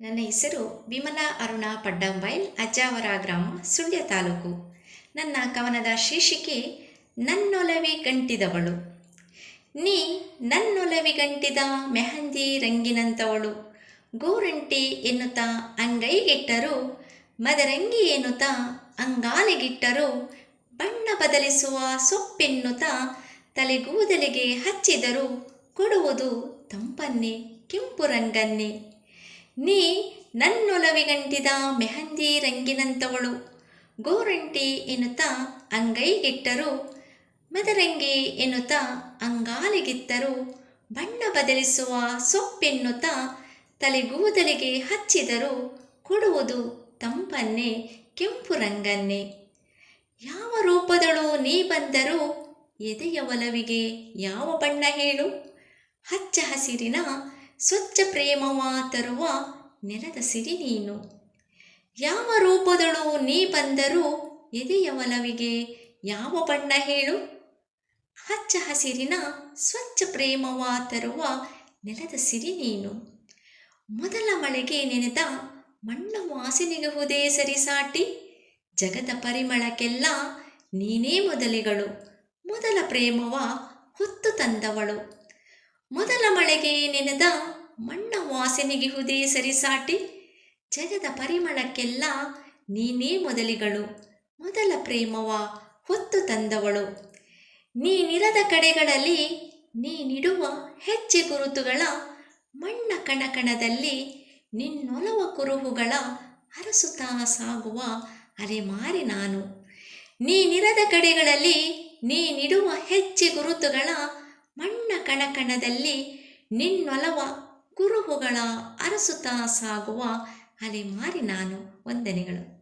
ನನ್ನ ಹೆಸರು ವಿಮಲಾ ಅರುಣ ಪಡ್ಡಂಬೈಲ್, ಅಜ್ಜಾವರ ಗ್ರಾಮ, ಸುಳ್ಯ ತಾಲೂಕು. ನನ್ನ ಕವನದ ಶೀರ್ಷಿಕೆ, ನನ್ನೊಲವಿ ಗಂಟಿದವಳು ನೀ ನನ್ನೊಲವಿ ಗಂಟಿದ ಮೆಹಂದಿ ರಂಗಿನಂತವಳು. ಗೋರಂಟಿ ಎನ್ನುತ್ತಾ ಅಂಗೈಗಿಟ್ಟರು, ಮದರಂಗಿ ಎನ್ನುತ್ತಾ ಅಂಗಾಲಿಗಿಟ್ಟರು. ಬಣ್ಣ ಬದಲಿಸುವ ಸೊಪ್ಪೆನ್ನುತ್ತಾ ತಲೆಗೂದಲಿಗೆ ಹಚ್ಚಿದರು. ಕೊಡುವುದು ತಂಪನ್ನೇ, ಕೆಂಪು ರಂಗನ್ನೇ. ನೀ ನನ್ನೊಲವಿಗಂಟಿದ ಮೆಹಂದಿ ರಂಗಿನಂತವಳು. ಗೋರಂಟಿ ಎನ್ನುತ್ತಾ ಅಂಗೈಗಿಟ್ಟರು, ಮದರಂಗಿ ಎನ್ನುತ್ತಾ ಅಂಗಾಲಿಗಿತ್ತರು. ಬಣ್ಣ ಬದಲಿಸುವ ಸೊಪ್ಪೆನ್ನುತ್ತಾ ತಲೆಗೂದಲಿಗೆ ಹಚ್ಚಿದರು. ಕೊಡುವುದು ತಂಪನ್ನೇ, ಕೆಂಪು ರಂಗನ್ನೇ. ಯಾವ ರೂಪದಳು ನೀ ಬಂದರೂ, ಎದೆಯ ಒಲವಿಗೆ ಯಾವ ಬಣ್ಣ ಹೇಳು? ಹಚ್ಚ ಹಸಿರಿನ ಸ್ವಚ್ಛ ಪ್ರೇಮವಾ ತರುವ ನೆಲದ ಸಿರಿ ನೀನು. ಯಾವ ರೂಪದಳು ನೀ ಬಂದರೂ ಎದೆಯ ಒಲವಿಗೆ? ಯಾವ ಬಣ್ಣ ಹೇಳು? ಹಚ್ಚ ಹಸಿರಿನ ಸ್ವಚ್ಛ ಪ್ರೇಮವಾ ತರುವ ನೆಲದ ಸಿರಿ ನೀನು. ಮೊದಲ ಮಳೆಗೆ ನೆನೆದ ಮಣ್ಣ ವಾಸನೆಗಹುದೇ ಸರಿಸಾಟಿ ಜಗದ ಪರಿಮಳಕ್ಕೆಲ್ಲ ನೀನೇ ಮೊದಲಿಗಳು. ಮೊದಲ ಪ್ರೇಮವ ಹೊತ್ತು ತಂದವಳು. ಮೊದಲ ಮಳೆಗೆ ನೆನೆದ ಮಣ್ಣ ವಾಸನೆಗೆ ಹುದೇ ಸರಿಸಾಟಿ ಜಗದ ಪರಿಮಳಕ್ಕೆಲ್ಲ ನೀನೇ ಮೊದಲಿಗಳು. ಮೊದಲ ಪ್ರೇಮವ ಹೊತ್ತು ತಂದವಳು. ನೀನಿರದ ಕಡೆಗಳಲ್ಲಿ ನೀನಿಡುವ ಹೆಜ್ಜೆ ಗುರುತುಗಳ ಮಣ್ಣ ಕಣಕಣದಲ್ಲಿ ನಿನ್ನೊಲವ ಕುರುಹುಗಳ ಅರಸುತ್ತಾ ಸಾಗುವ ಅಲೆಮಾರಿ ನಾನು. ನೀನಿರದ ಕಡೆಗಳಲ್ಲಿ ನೀನಿಡುವ ಹೆಜ್ಜೆ ಗುರುತುಗಳ ಕಣಕಣದಲ್ಲಿ ನಿನ್ನೊಲವ ಕುರುಹುಗಳ ಅರಸುತ್ತಾ ಸಾಗುವ ಅಲೆಮಾರಿ ನಾನು. ವಂದನೆಗಳು.